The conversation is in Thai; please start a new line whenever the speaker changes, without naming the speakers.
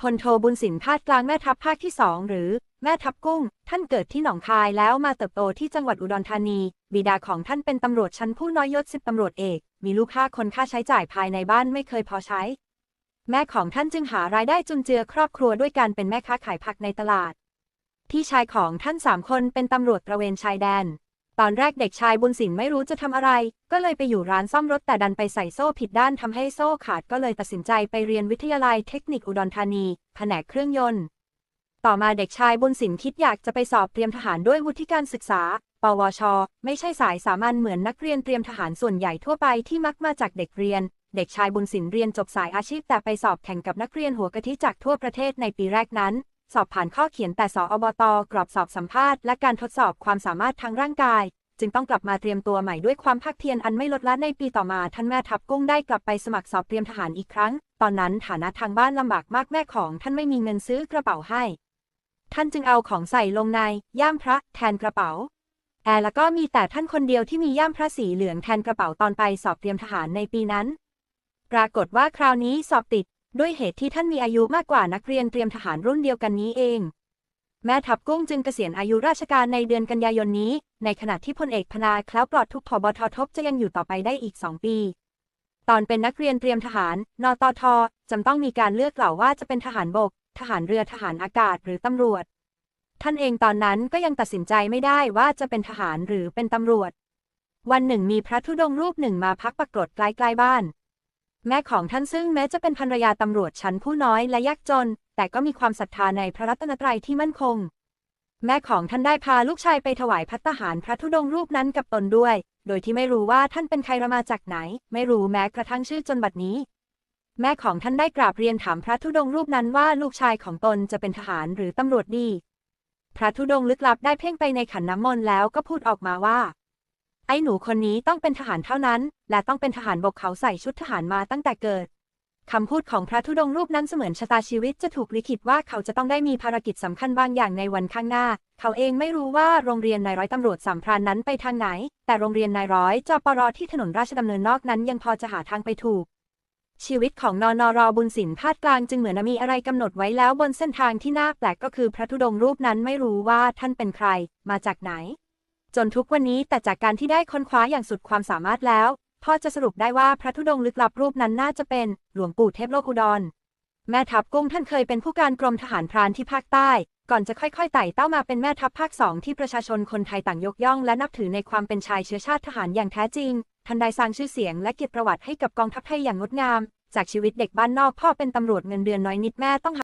พลโทบุญสินพาดกลางแม่ทัพภาคที่สองหรือ แม่ทัพกุ้ง ท่านเกิดที่หนองคายแล้วมาเติบโตที่จังหวัดอุดรธานี บิดาของท่านเป็นตำรวจชั้นผู้น้อยยศสิบตำรวจเอก มีลูกห้าคนค่าใช้จ่ายภายในบ้านไม่เคยพอใช้ แม่ของท่านจึงหารายได้จุนเจือครอบครัวด้วยการเป็นแม่ค้าขายผักในตลาดพี่ชายของท่านสามคนเป็นตำรวจตระเวนชายแดน ตอนแรกเด็กชายบุญสินไม่รู้จะทำอะไร ก็เลยไปอยู่ร้านซ่อมรถแต่ดันไปใส่โซ่ผิดด้านทำให้โซ่ขาดก็เลยตัดสินใจไปเรียนวิทยาลัยเทคนิคอุดรธานี แผนกเครื่องยนต์ ต่อมาเด็กชายบุญสินคิดอยากจะไปสอบเตรียมทหารด้วยวุฒิการศึกษา ปวช ไม่ใช่สายสามัญเหมือนนักเรียนเตรียมทหารส่วนใหญ่ทั่วไปที่มักมาจากเด็กเรียน เด็กชายบุญสินเรียนจบสายอาชีพแต่ไปสอบแข่งกับนักเรียนหัวกะทิจากทั่วประเทศในปีแรกนั้น สอบผ่านข้อเขียนแต่สอบตกรอบสอบสัมภาษณ์และการทดสอบความสามารถทางร่างกาย จึงต้องกลับมาเตรียมตัวใหม่ด้วยความภาคเพียรอันไม่ลดละในปีต่อมาท่านแม่ทัพกุ้งได้กลับไปสมัครสอบเตรียมทหารอีกครั้ง ตอนนั้นฐานะทางบ้านลำบากมากแม่ของท่านไม่มีเงินซื้อกระเป๋าให้ ท่านจึงเอาของใส่ลงใน ย่ามพระแทนกระเป๋าแอร์แล้วก็มีแต่ท่านคนเดียวที่มีย่ามพระสีเหลืองแทนกระเป๋าตอนไปสอบเตรียมทหารในปีนั้น ปรากฏว่าคราวนี้สอบติด ด้วยเหตุที่ท่านมีอายุมากกว่านักเรียนเตรียมทหารรุ่นเดียวกันนี้เอง แม่ทัพกุ้งจึงเกษียณอายุราชการในเดือนกันยายนนี้ ในขณะที่พลเอกพนาคล้วปลอดทุกพบททบจะยังอยู่ต่อไปได้อีกสองปี ตอนเป็นนักเรียนเตรียมทหาร นตทจำต้องมีการเลือกกล่าวว่าจะเป็นทหารบก ทหารเรือทหารอากาศหรือตำรวจ ท่านเองตอนนั้นก็ยังตัดสินใจไม่ได้ว่าจะเป็นทหารหรือเป็นตำรวจ วันหนึ่งมีพระธุดงค์รูปหนึ่งมาพักปรากฏใกล้ๆบ้าน แม่ของท่านซึ่งแม้จะเป็นภรรยาตำรวจชั้นผู้น้อยและยากจน แต่ก็มีความศรัทธาในพระรัตนตรัยที่มั่นคง แม่ของท่านได้พาลูกชายไปถวายพัตตาหารพระธุดงค์รูปนั้นกับตนด้วย โดยที่ไม่รู้ว่าท่านเป็นใครมาจากไหน ไม่รู้แม้กระทั่งชื่อจนบัดนี้ แม่ของท่านได้กราบเรียนถามพระธุดงค์รูปนั้นว่าลูกชายของตนจะเป็นทหารหรือตำรวจดี พระธุดงค์ลึกลับได้เพ่งไปในขันน้ำมนต์แล้วก็พูดออกมาว่า ไอ้หนูคนนี้ต้องเป็นทหารเท่านั้น และต้องเป็นทหารบกเขาใส่ชุดทหารมาตั้งแต่เกิด คำพูดของพระธุดงค์รูปนั้นเสมือนชะตาชีวิตจะถูกลิขิตว่าเขาจะต้องได้มีภารกิจสำคัญบางอย่างในวันข้างหน้า เขาเองไม่รู้ว่าโรงเรียนนายร้อยตำรวจสามพรานนั้นไปทางไหน แต่โรงเรียนนายร้อยจปรที่ถนนราชดำเนินนอกนั้นยังพอจะหาทางไปถูก ชีวิตของนอนรบุญสินพาดกลางจึงเหมือนมีอะไรกำหนดไว้แล้วบนเส้นทางที่น่าแปลกก็คือพระธุดงค์รูปนั้นไม่รู้ว่าท่านเป็นใคร มาจากไหน จนทุกวันนี้แต่จากการที่ได้ค้นคว้าอย่างสุดความสามารถแล้วพ่อจะสรุปได้ว่าพระธุดงค์ลึกลับรูปนั้นน่าจะเป็นหลวงปู่เทพโลกุดร แม่ทัพกุ้งท่านเคยเป็นผู้การกรมทหารพรานที่ภาคใต้ ก่อนจะค่อยๆไต่เต้ามาเป็นแม่ทัพภาคสองที่ประชาชนคนไทยต่างยกย่องและนับถือในความเป็นชายเชื้อชาติทหารอย่างแท้จริงท่านได้สร้างชื่อเสียงและเกียรติประวัติให้กับกองทัพไทยอย่างงดงาม จากชีวิตเด็กบ้านนอกพ่อเป็นตำรวจเงินเดือนน้อยนิดแม่ต้อง